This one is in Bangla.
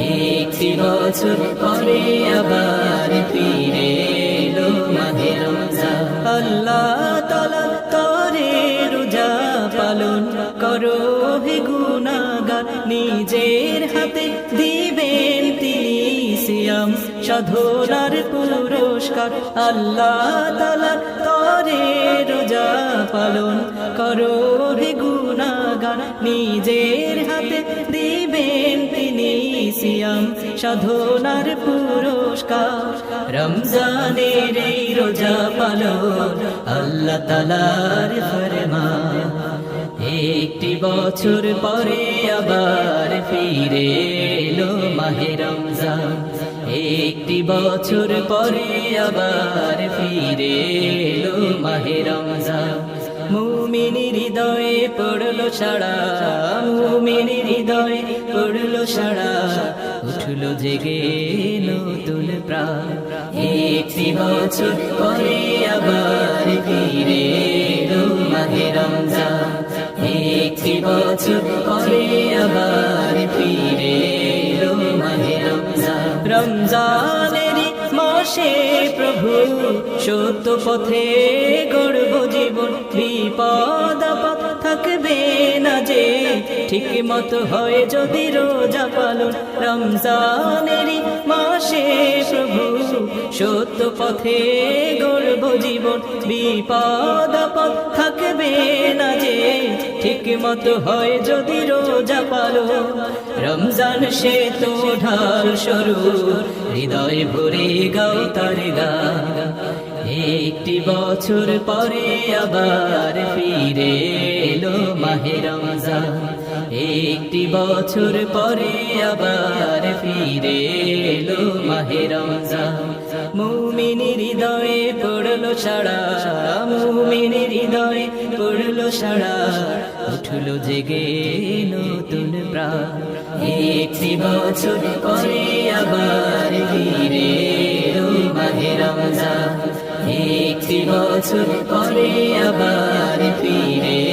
একটি বছর পরে আবার ফিরে এলো আল্লাহ তালা তরে রোজা পালন করো হে নিজের হাতে দিবেন তিনি সিয়াম, সাধনার পুরস্কার। আল্লাহ তালা তরে রোজা পালন করো হে গুনাগার নিজের হাতে দিবেন তিনি সিয়াম, সাধনার পুরস্কার। রমজানের এই রোজা পালন আল্লাহ তালার ফরমান। একটি বছর পরে আবার ফিরে এলো মাহে রমজান। একটি বছর পরে আবার ফিরে এলো মাহে রমজান। মুমিনী হৃদয়ে পড়ল সাড়া মুমিনী হৃদয়ে পড়ল সাড়া উঠল জেগে নতুন প্রাণ। একটি বছর পরে আবার ফিরে মাহে রমজান। একটি বছর পরে আবার ফিরে মাহে রমজান। রমজানেরই মাসে প্রভু সত্য পথে গড়ব জীবন বিপদ আপদ থাকবে না যে। ঠিক মতো হয় যদি রোজা পালন রমজানেরই মাসে প্রভু। সত্য পথে গড়ব জীবন বিপদ আপদ থাকবে না যে। ঠিক মতো হয় যদি রোজা পালো রমজান সে তো ঢাল সরু হৃদয় ভরে গাও তার গা একটি বছর পরে আবার ফিরে এলো মাহে একটি বছর পরে আবার ফিরে এলো মাহে রমজান। মুমিনী হৃদয়ে পড়ল সাড়া মুমিনী হৃদয়ে পড়ল সাড়া। উঠল জেগে নতুন প্রাণ। একটি বছর পরে আবার একটি বছর পরে আবার ফিরে